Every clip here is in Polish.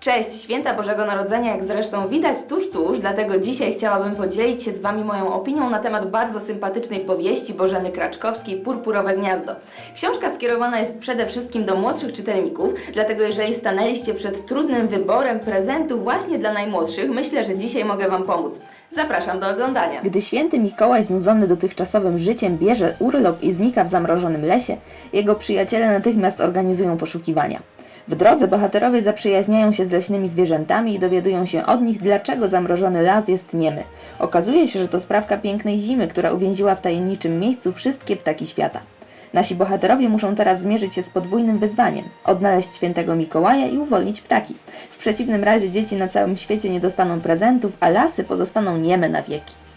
Cześć, święta Bożego Narodzenia, jak zresztą widać tuż, tuż, dlatego dzisiaj chciałabym podzielić się z Wami moją opinią na temat bardzo sympatycznej powieści Bożeny Kraczkowskiej Purpurowe Gniazdo. Książka skierowana jest przede wszystkim do młodszych czytelników, dlatego jeżeli stanęliście przed trudnym wyborem prezentu właśnie dla najmłodszych, myślę, że dzisiaj mogę Wam pomóc. Zapraszam do oglądania. Gdy święty Mikołaj znudzony dotychczasowym życiem bierze urlop i znika w zamrożonym lesie, jego przyjaciele natychmiast organizują poszukiwania. W drodze bohaterowie zaprzyjaźniają się z leśnymi zwierzętami i dowiadują się od nich, dlaczego zamrożony las jest niemy. Okazuje się, że to sprawka pięknej zimy, która uwięziła w tajemniczym miejscu wszystkie ptaki świata. Nasi bohaterowie muszą teraz zmierzyć się z podwójnym wyzwaniem odnaleźć świętego Mikołaja i uwolnić ptaki. W przeciwnym razie dzieci na całym świecie nie dostaną prezentów, a lasy pozostaną nieme na wieki.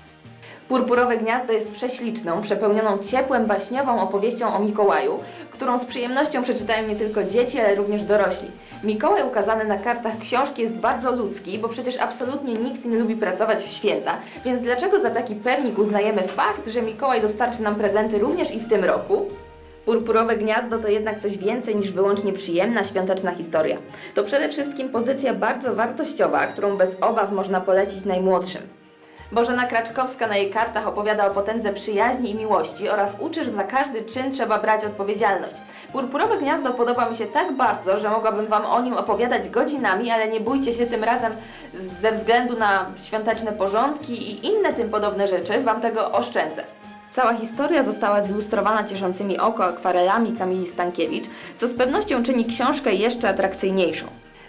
Purpurowe Gniazdo jest prześliczną, przepełnioną ciepłem, baśniową opowieścią o Mikołaju, którą z przyjemnością przeczytają nie tylko dzieci, ale również dorośli. Mikołaj ukazany na kartach książki jest bardzo ludzki, bo przecież absolutnie nikt nie lubi pracować w święta, więc dlaczego za taki pewnik uznajemy fakt, że Mikołaj dostarczy nam prezenty również i w tym roku? Purpurowe Gniazdo to jednak coś więcej niż wyłącznie przyjemna świąteczna historia. To przede wszystkim pozycja bardzo wartościowa, którą bez obaw można polecić najmłodszym. Bożena Kraczkowska na jej kartach opowiada o potędze przyjaźni i miłości oraz uczy, że za każdy czyn trzeba brać odpowiedzialność. Purpurowe Gniazdo podoba mi się tak bardzo, że mogłabym Wam o nim opowiadać godzinami, ale nie bójcie się tym razem ze względu na świąteczne porządki i inne tym podobne rzeczy, Wam tego oszczędzę. Cała historia została zilustrowana cieszącymi oko akwarelami Kamili Stankiewicz, co z pewnością czyni książkę jeszcze atrakcyjniejszą.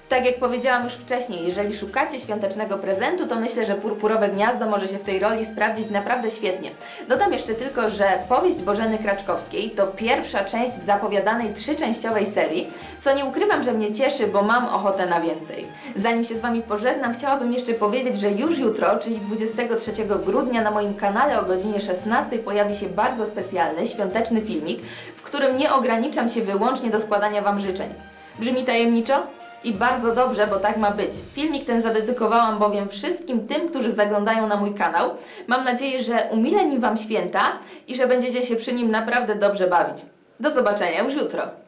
Tak jak powiedziałam już wcześniej, jeżeli szukacie świątecznego prezentu, to myślę, że Purpurowe Gniazdo może się w tej roli sprawdzić naprawdę świetnie. Dodam jeszcze tylko, że powieść Bożeny Kraczkowskiej to pierwsza część zapowiadanej trzyczęściowej serii, co nie ukrywam, że mnie cieszy, bo mam ochotę na więcej. Zanim się z Wami pożegnam, chciałabym jeszcze powiedzieć, że już jutro, czyli 23 grudnia na moim kanale o godzinie 16 pojawi się bardzo specjalny, świąteczny filmik, w którym nie ograniczam się wyłącznie do składania Wam życzeń. Brzmi tajemniczo? I bardzo dobrze, bo tak ma być. Filmik ten zadedykowałam bowiem wszystkim tym, którzy zaglądają na mój kanał. Mam nadzieję, że umilę nim Wam święta i że będziecie się przy nim naprawdę dobrze bawić. Do zobaczenia już jutro.